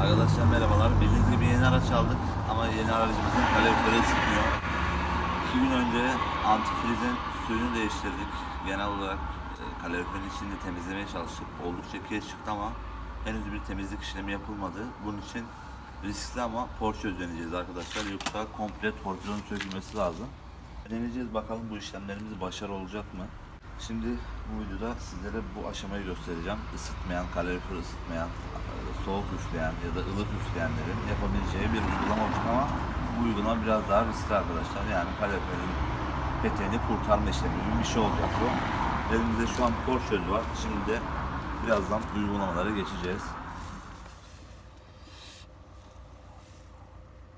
Arkadaşlar merhabalar. Bildiğiniz gibi yeni araç aldık ama yeni aracımızın kaloriferi ısıtmıyor. İki gün önce antifrizin suyunu değiştirdik. Genel olarak e, kaloriferin içini de temizlemeye çalıştık. Oldukça kireç çıktı ama henüz bir temizlik işlemi yapılmadı. Bunun için riskli ama Porsche deneyeceğiz arkadaşlar. Yoksa komple torpidonun sökülmesi lazım. Deneyeceğiz bakalım bu işlemlerimiz başarılı olacak mı? Şimdi bu videoda sizlere bu aşamayı göstereceğim. Isıtmayan, kalorifer ısıtmayan, soğuk üfleyen ya da ılık üfleyenlerin yapabileceği bir uygulama olacak ama bu uygulama biraz daha riskli arkadaşlar. Yani kaloriferin peteğini kurtarma işlemi gibi bir şey olacak bu. Elimizde şu an Porsche var. Şimdi de birazdan uygulamalara geçeceğiz.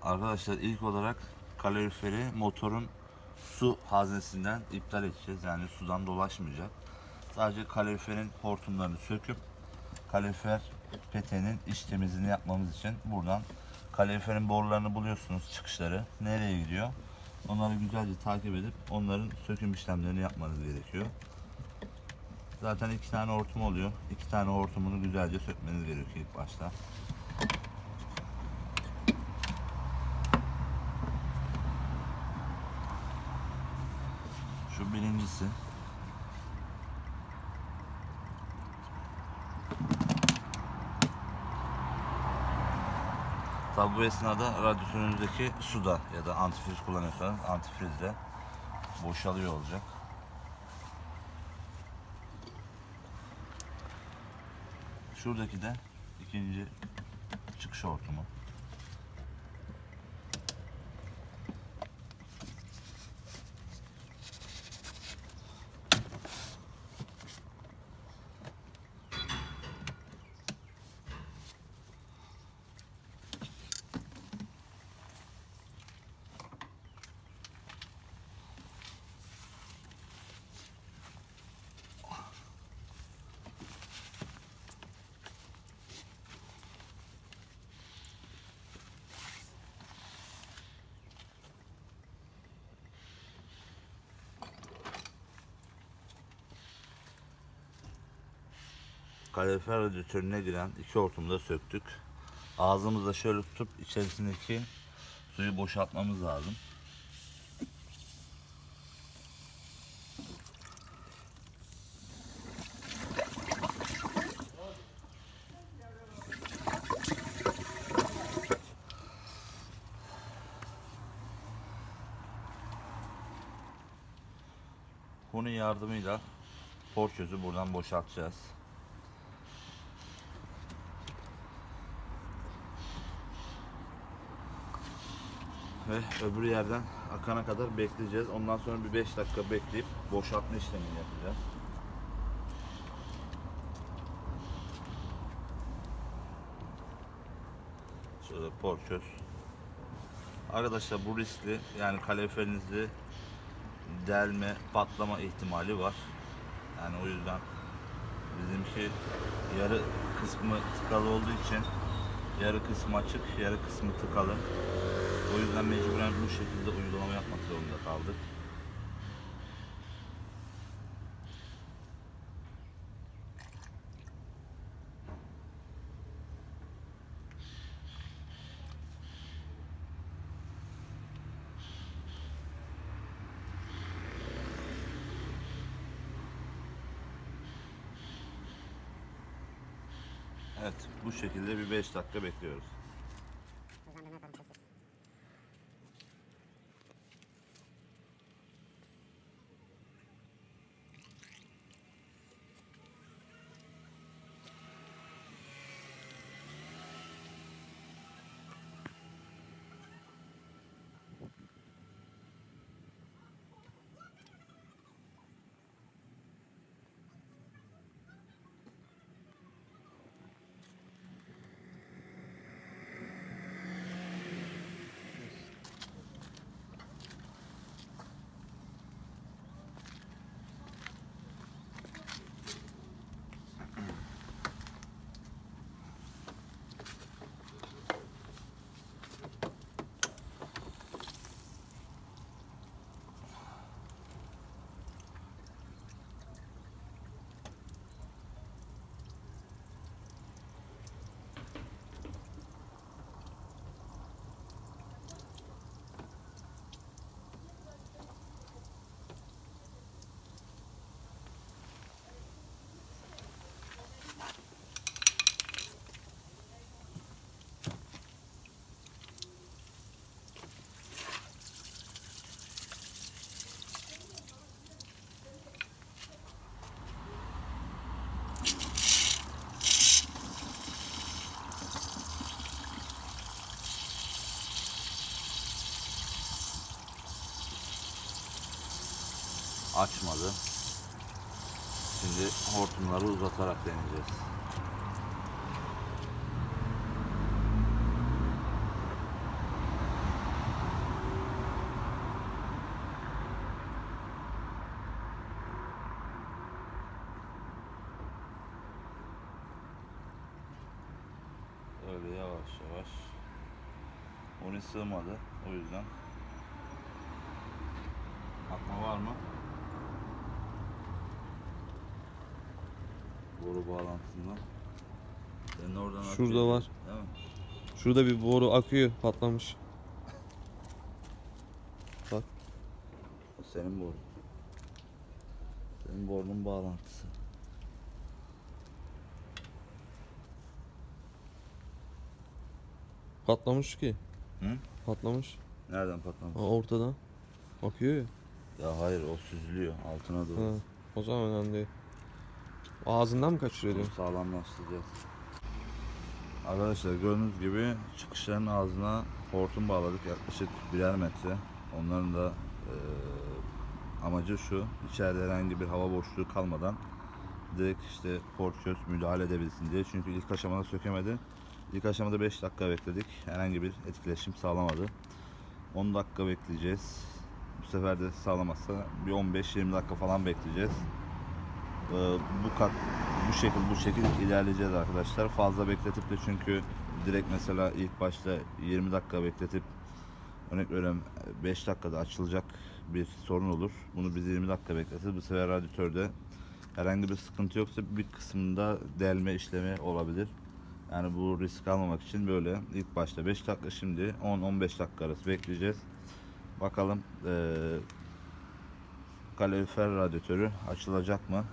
Arkadaşlar ilk olarak kaloriferi motorun su haznesinden iptal edeceğiz. Yani sudan dolaşmayacak. Sadece kaloriferin hortumlarını söküp kalorifer peteğinin iç temizliğini yapmamız için buradan kaloriferin borularını buluyorsunuz çıkışları. Nereye gidiyor? Onları güzelce takip edip onların söküm işlemlerini yapmanız gerekiyor. Zaten iki tane hortum oluyor. İki tane hortumunu güzelce sökmeniz gerekiyor ilk başta. Şu birincisi. Tabi bu esnada radyatörünüzdeki su da ya da antifriz kullanıyorsanız antifriz de boşalıyor olacak. Şuradaki de ikinci çıkış hortumu. Kalorifer radyatörüne giren iki hortumu da söktük. Ağzımızla şöyle tutup içerisindeki suyu boşaltmamız lazım. Bunun yardımıyla porçözü buradan boşaltacağız. Ve öbür yerden akana kadar bekleyeceğiz. Ondan sonra bir 5 dakika bekleyip boşaltma işlemini yapacağız. Şurada porçöz. Arkadaşlar bu riskli. Yani kaloriferinizde delme, patlama ihtimali var. Yani o yüzden bizimki yarı kısmı tıkalı olduğu için yarı kısmı açık, yarı kısmı tıkalı. O yüzden mecburen bu şekilde uygulama yapmak zorunda kaldık. Evet, bu şekilde bir 5 dakika bekliyoruz. Açmadı. Şimdi hortumları uzatarak deneyeceğiz. Öyle yavaş yavaş. Onu sığmadı o yüzden. Akma var mı? Boru bağlantısından. Senin oradan Şurada akıyor, var. Değil mi? Şurada bir boru akıyor patlamış. Bak. O senin borun. Senin borunun bağlantısı. Patlamış ki. Hı? Patlamış. Nereden patlamış? Ha, ortadan. Akıyor ya. Ya hayır o süzülüyor altına doğru. Ha, o zaman önemli değil. Ağzından mı kaçırıyor Bunu diyor. sağlamlaştıracağız. Arkadaşlar gördüğünüz gibi çıkışların ağzına hortum bağladık yaklaşık birer metre. Onların da eee, amacı şu içeride herhangi bir hava boşluğu kalmadan direkt işte porköz müdahale edebilsin diye. Çünkü ilk aşamada sökemedi. İlk aşamada 5 dakika bekledik. Herhangi bir etkileşim sağlamadı. 10 dakika bekleyeceğiz. Bu sefer de sağlamazsa bir 15-20 dakika falan bekleyeceğiz. Ee, bu kat bu şekil bu şekil ilerleyeceğiz arkadaşlar. Fazla bekletip de çünkü direkt mesela ilk başta 20 dakika bekletip örnek veriyorum 5 dakikada açılacak bir sorun olur. Bunu biz 20 dakika bekletiriz. Bu sefer radyatörde herhangi bir sıkıntı yoksa bir kısmında delme işlemi olabilir. Yani bu risk almamak için böyle ilk başta 5 dakika şimdi 10-15 dakika arası bekleyeceğiz. Bakalım eee kalorifer radyatörü açılacak mı?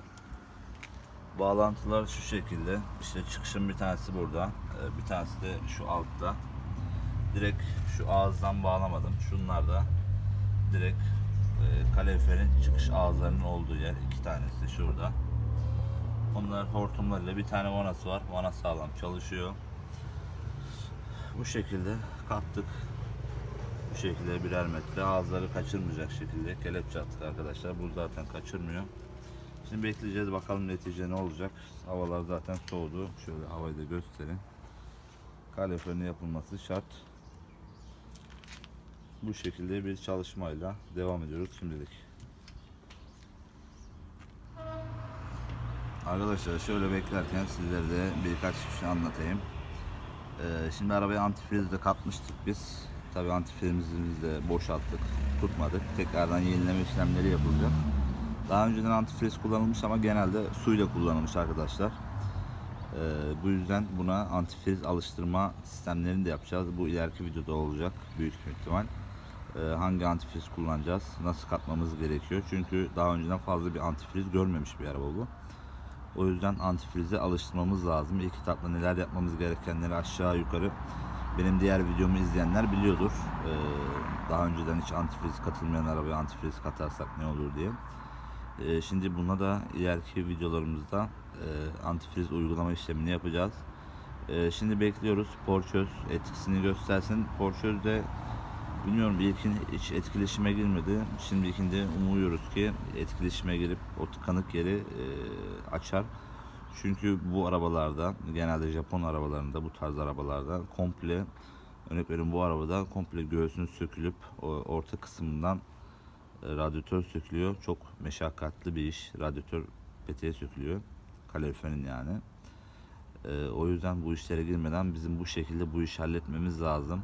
Bağlantılar şu şekilde. İşte çıkışın bir tanesi burada. e, Bir tanesi de şu altta. Direkt şu ağızdan bağlamadım. Şunlar da direkt e, kaloriferin çıkış ağızlarının olduğu yer. iki tanesi şurada. Onlar hortumlarıyla bir tane vanası var. Vana sağlam çalışıyor. Bu şekilde kattık. Bu şekilde birer metre ağızları kaçırmayacak şekilde kelepçe attık arkadaşlar. Bu zaten kaçırmıyor. Şimdi bekleyeceğiz bakalım netice ne olacak. Havalar zaten soğudu. Şöyle havayı da göstereyim. Kaloriferin yapılması şart. Bu şekilde bir çalışmayla devam ediyoruz şimdilik. Arkadaşlar şöyle beklerken sizlere de birkaç bir şey anlatayım. Ee, şimdi arabaya antifriz de katmıştık biz. Tabii antifrizimizi de boşalttık, tutmadık. Tekrardan yenileme işlemleri yapılacak. Daha önceden antifriz kullanılmış ama genelde suyla kullanılmış arkadaşlar. Ee, bu yüzden buna antifriz alıştırma sistemlerini de yapacağız. Bu ileriki videoda olacak büyük ihtimal. Ee, hangi antifriz kullanacağız, nasıl katmamız gerekiyor. Çünkü daha önceden fazla bir antifriz görmemiş bir araba bu. O yüzden antifrize alıştırmamız lazım. İlk etapta neler yapmamız gerekenleri aşağı yukarı benim diğer videomu izleyenler biliyordur. Ee, daha önceden hiç antifriz katılmayan arabaya antifriz katarsak ne olur diye. Ee, şimdi buna da ileriki videolarımızda e, antifriz uygulama işlemini yapacağız. Ee, şimdi bekliyoruz Porçöz etkisini göstersin. Porçöz de bilmiyorum ilkin hiç etkileşime girmedi. Şimdi ikinde umuyoruz ki etkileşime girip o tıkanık yeri e, açar. Çünkü bu arabalarda genelde Japon arabalarında bu tarz arabalarda komple örnek veriyorum bu arabada komple göğsün sökülüp orta kısmından radyatör sökülüyor. Çok meşakkatli bir iş. Radyatör peteğe sökülüyor. Kaloriferin yani. E, o yüzden bu işlere girmeden bizim bu şekilde bu işi halletmemiz lazım.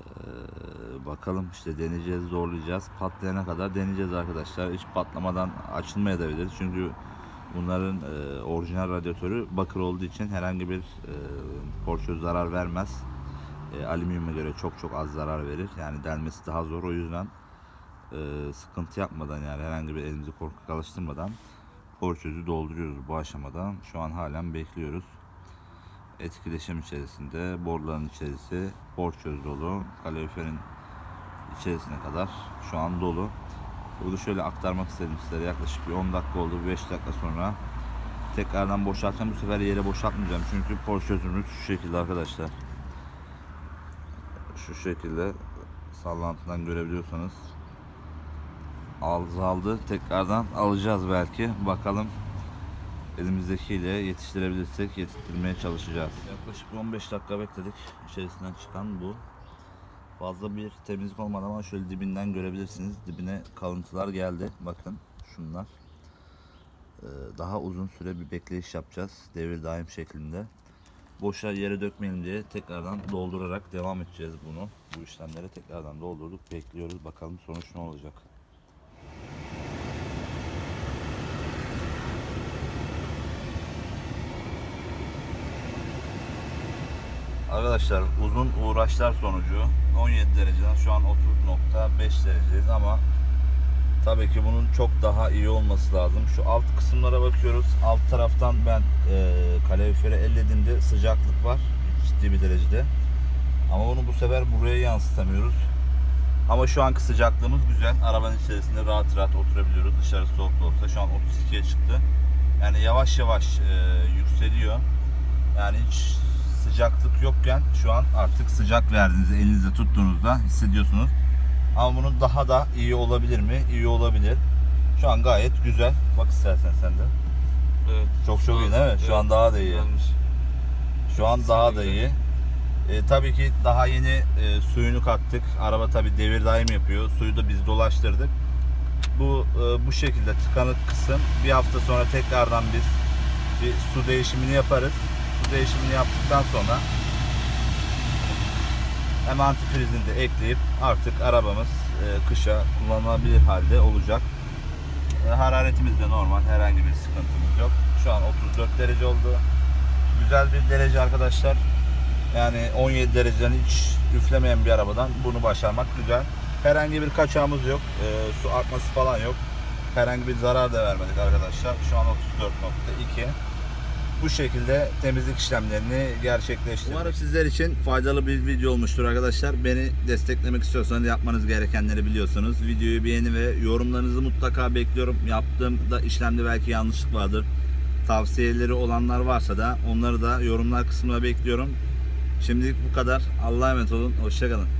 E, bakalım işte deneyeceğiz, zorlayacağız. Patlayana kadar deneyeceğiz arkadaşlar. Hiç patlamadan açılmayabilir. Çünkü bunların e, orijinal radyatörü bakır olduğu için herhangi bir e, porçöz zarar vermez. E, alüminyuma göre çok çok az zarar verir. Yani delmesi daha zor. O yüzden e, sıkıntı yapmadan yani herhangi bir elimizi korkak alıştırmadan porçözü dolduruyoruz bu aşamada. Şu an halen bekliyoruz. Etkileşim içerisinde boruların içerisi porçöz dolu. Kaloriferin içerisine kadar şu an dolu. Bunu şöyle aktarmak istedim sizlere yaklaşık bir 10 dakika oldu 5 dakika sonra tekrardan boşaltacağım bu sefer yere boşaltmayacağım çünkü porçözümüz şu şekilde arkadaşlar şu şekilde sallantıdan görebiliyorsanız azaldı. Tekrardan alacağız belki. Bakalım elimizdekiyle yetiştirebilirsek yetiştirmeye çalışacağız. Yaklaşık bir 15 dakika bekledik. İçerisinden çıkan bu. Fazla bir temizlik olmadı ama şöyle dibinden görebilirsiniz. Dibine kalıntılar geldi. Bakın şunlar. Ee, Daha uzun süre bir bekleyiş yapacağız. Devir daim şeklinde. Boşa yere dökmeyelim diye tekrardan doldurarak devam edeceğiz bunu. Bu işlemleri tekrardan doldurduk. Bekliyoruz. Bakalım sonuç ne olacak. Arkadaşlar uzun uğraşlar sonucu 17 dereceden şu an 30.5 derecedeyiz ama tabii ki bunun çok daha iyi olması lazım. Şu alt kısımlara bakıyoruz. Alt taraftan ben e, kaloriferi ellediğimde sıcaklık var ciddi bir derecede. Ama bunu bu sefer buraya yansıtamıyoruz. Ama şu anki sıcaklığımız güzel. Arabanın içerisinde rahat rahat oturabiliyoruz. Dışarı soğuk da olsa şu an 32'ye çıktı. Yani yavaş yavaş e, yükseliyor. Yani hiç sıcaklık yokken şu an artık sıcak verdiğinizde elinizde tuttuğunuzda hissediyorsunuz. Ama bunun daha da iyi olabilir mi? İyi olabilir. Şu an gayet güzel. Bak istersen sen de. Evet. Çok çok iyi değil mi? Şu an daha da iyi. Şu an daha da iyi. E, tabii ki daha yeni e, suyunu kattık. Araba tabii devir daim yapıyor. Suyu da biz dolaştırdık. Bu e, bu şekilde tıkanık kısım. Bir hafta sonra tekrardan biz bir su değişimini yaparız. Değişimini yaptıktan sonra hem antifrizini de ekleyip artık arabamız e, kışa kullanılabilir halde olacak. E, hararetimiz de normal. Herhangi bir sıkıntımız yok. Şu an 34 derece oldu. Güzel bir derece arkadaşlar. Yani 17 dereceden hiç üflemeyen bir arabadan bunu başarmak güzel. Herhangi bir kaçağımız yok. E, su akması falan yok. Herhangi bir zarar da vermedik arkadaşlar. Şu an 34.2. Bu şekilde temizlik işlemlerini gerçekleştirdik. Umarım sizler için faydalı bir video olmuştur arkadaşlar. Beni desteklemek istiyorsanız yapmanız gerekenleri biliyorsunuz. Videoyu beğeni ve yorumlarınızı mutlaka bekliyorum. Yaptığımda işlemde belki yanlışlık vardır. Tavsiyeleri olanlar varsa da onları da yorumlar kısmına bekliyorum. Şimdilik bu kadar. Allah'a emanet olun. Hoşçakalın.